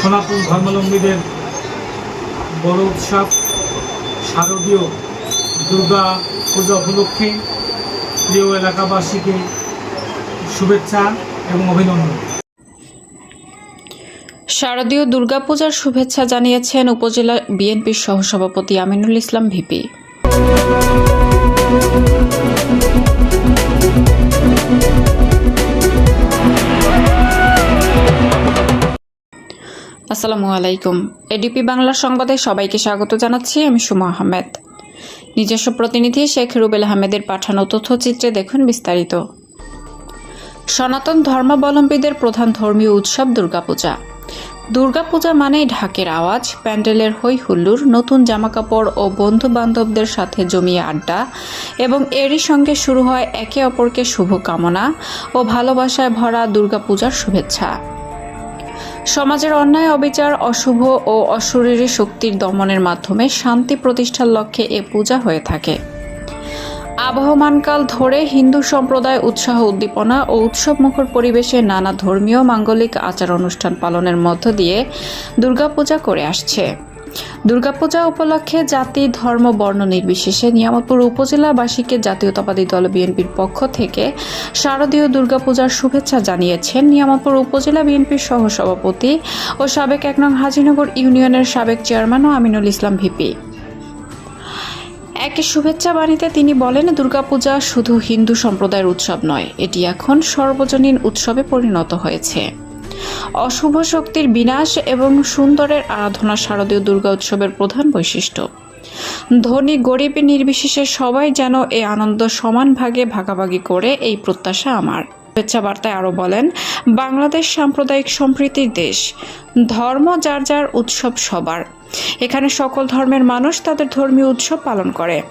সনাতন ধর্মাবলম্বীদের বড় উৎসব, শারদীয় দুর্গা পূজা উপলক্ষে প্রিয় এলাকাবাসীকে শুভেচ্ছা এবং অভিনন্দন। শারদীয় দুর্গাপূজার শুভেচ্ছা জানিয়েছেন উপজেলা বিএনপির সহসভাপতি আমিনুল ইসলাম ভিপি। আসসালামু আলাইকুম। এডিপি বাংলার সংবাদে সবাইকে স্বাগত জানাচ্ছি, আমি সুমা আহমেদ। নিজস্ব প্রতিনিধি শেখ রুবেল আহমেদের পাঠানো তথ্যচিত্রে দেখুন বিস্তারিত। সনাতন ধর্মাবলম্বীদের প্রধান ধর্মীয় উৎসব দুর্গাপূজা। দুর্গাপূজা মানেই ঢাকের আওয়াজ, প্যান্ডেলের হই হুল্লুর নতুন জামাকাপড় ও বন্ধু বান্ধবদের সাথে জমিয়ে আড্ডা এবং এরই সঙ্গে শুরু হয় একে অপরকে শুভকামনা ও ভালোবাসায় ভরা দুর্গাপূজার শুভেচ্ছা। সমাজের অন্যায়, অবিচার, অশুভ ও অশরীরী শক্তির দমনের মাধ্যমে শান্তি প্রতিষ্ঠার লক্ষ্যে এ পূজা হয়ে থাকে। আবহমানকাল ধরে হিন্দু সম্প্রদায় উৎসাহ উদ্দীপনা ও উৎসবমুখর পরিবেশে নানা ধর্মীয়, মাঙ্গলিক আচার অনুষ্ঠান পালনের মধ্য দিয়ে দুর্গাপূজা করে আসছে। দুর্গাপূজা উপলক্ষে জাতি, ধর্ম, বর্ণ নির্বিশেষে নিয়ামতপুর উপজেলাবাসীকে জাতীয়তাবাদী দল বিএনপির পক্ষ থেকে শারদীয় দুর্গাপূজার শুভেচ্ছা জানিয়েছেন নিয়ামতপুর উপজেলা বিএনপির সহসভাপতি ও সাবেক এক নং হাজিনগর ইউনিয়নের সাবেক চেয়ারম্যান ও আমিনুল ইসলাম ভিপি। একই শুভেচ্ছা বাণীতে তিনি বলেন, দুর্গাপূজা শুধু হিন্দু সম্প্রদায়ের উৎসব নয়, এটি এখন সর্বজনীন উৎসবে পরিণত হয়েছে। অশুভ শক্তির বিনাশ এবং সুন্দরের আরাধনা শারদীয় দুর্গা উৎসবের প্রধান বৈশিষ্ট্য। ধনী, গরিব, নির্বিশেষে সবাই যেন এই আনন্দ সমান ভাগে ভাগাভাগি করে এই প্রত্যাশা আমার। শুভেচ্ছা বার্তায় আরও বলেন, বাংলাদেশ সাম্প্রদায়িক সম্প্রীতির দেশ, ধর্ম যার যার উৎসব সবার। এখানে সকল ধর্মের মানুষ তাদের ধর্মীয় উৎসব পালন করে।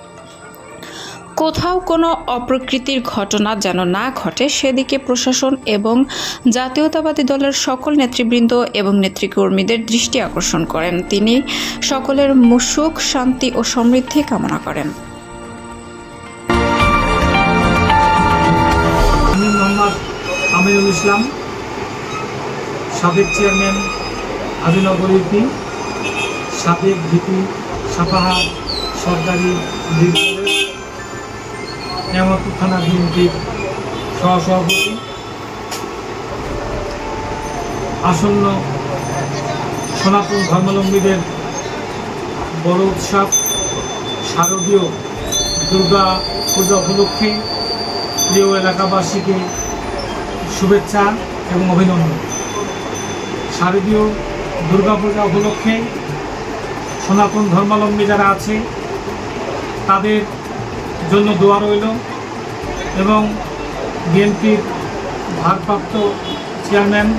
কোথাও কোনো অপ্রকৃতির ঘটনা যেন না ঘটে, সেদিকে প্রশাসন এবং জাতীয়তাবাদী দলের সকল নেতৃবৃন্দ এবং নেতৃকর্মীদের দৃষ্টি আকর্ষণ করেন। তিনি সকলের মুসুক শান্তি ও সমৃদ্ধি কামনা করেন। আমি মোহাম্মদ আমিনুল ইসলাম, সাবেক চেয়ারম্যান, আদিনগর ইউপি, সাবেক ভিপি সাপাহা সরকারি ডিগ্রি নেমাতুর থানা সহসভাপতি, আসন্ন সনাতন ধর্মাবলম্বীদের বড় উৎসব, শারদীয় দুর্গা পূজা উপলক্ষে প্রিয় এলাকাবাসীকে শুভেচ্ছা এবং অভিনন্দন। শারদীয় দুর্গাপূজা উপলক্ষে সনাতন ধর্মাবলম্বী যারা আছে, তাদের জন্য দোয়া রইল এবং বিএনপির ভারপ্রাপ্ত চেয়ারম্যান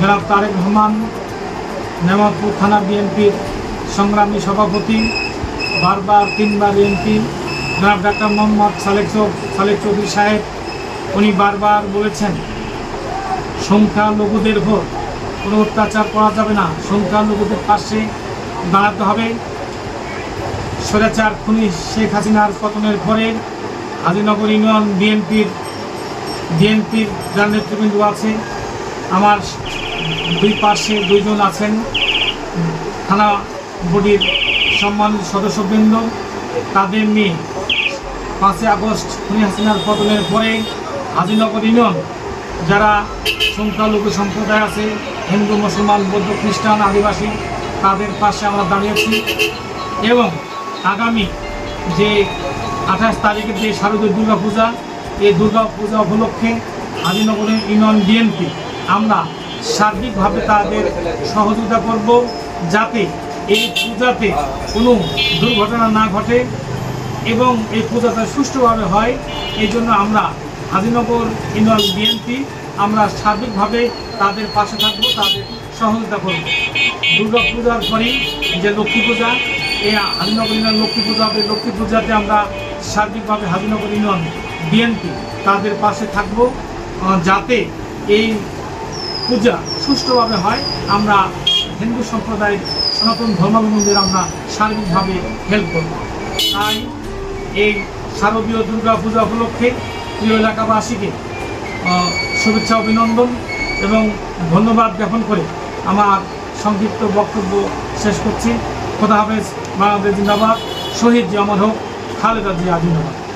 জনাব তারেক রহমান নেমাদপুর থানা বিএনপির সংগ্রামী সভাপতি, বারবার তিনবার এমপি জনাব ডাক্তার মোহাম্মদ সালেক সালেক চৌধুরী সাহেব, উনি বারবার বলেছেন, সংখ্যালঘুদের ভোট কোনো অত্যাচার করা যাবে না, সংখ্যালঘুদের পাশে দাঁড়াতে হবে। স্বৈরাচার খুনি শেখ হাসিনার পতনের পরে হাজিনগর ইউনিয়ন বিএনপির বিএনপির যার নেতৃবৃন্দ আছে, আমার দুই পাশে দুইজন আছেন। থানা বডির সম্মানিত সদস্যবৃন্দ, তাদের নিয়ে পাঁচই আগস্ট খুনি হাসিনার পতনের পরে হাজিনগর ইউনিয়ন, যারা সংখ্যালঘু সম্প্রদায় আছে, হিন্দু, মুসলমান, বৌদ্ধ, খ্রিস্টান, আদিবাসী, তাদের পাশে আমরা দাঁড়িয়েছি এবং আগামী যে আঠাশ তারিখের যে শারদীয় দুর্গা পূজা এই দুর্গা পূজা উপলক্ষে আদিনগরের ইউনিয়ন বিএনপি আমরা সার্বিকভাবে তাদের সহযোগিতা করব যাতে এই পূজাতে কোনো দুর্ঘটনা না ঘটে এবং এই পূজাটা সুষ্ঠুভাবে হয়। এই জন্য আমরা হাজিনগর ইউনিয়ন বিএনপি আমরা সার্বিকভাবে তাদের পাশে থাকব, তাদের সহযোগিতা করব। দুর্গা পূজার পরেই যে লক্ষ্মী পূজা এই হাজিনগর ইউনিয়ন লক্ষ্মী পূজা হবে। লক্ষ্মী পূজাতে আমরা সার্বিকভাবে হাজিনগর ইউনিয়ন বিএনপি তাদের পাশে থাকব। যাতে এই পূজা সুষ্ঠুভাবে হয়। আমরা হিন্দু সম্প্রদায় সনাতন ধর্মাবলম্বীদের আমরা সার্বিকভাবে হেল্প করব। তাই এই শারদীয় দুর্গা পূজা উপলক্ষে প্রিয় এলাকাবাসীকে শুভেচ্ছা, অভিনন্দন এবং ধন্যবাদ জ্ঞাপন করে আমার সংক্ষিপ্ত বক্তব্য শেষ করছি। খোদা হাফেজ বাংলাদেশ জিন্দাবাদ। শহীদ জিয়ামদ হোক খালেদা জিয়া জিন্দাবাদ।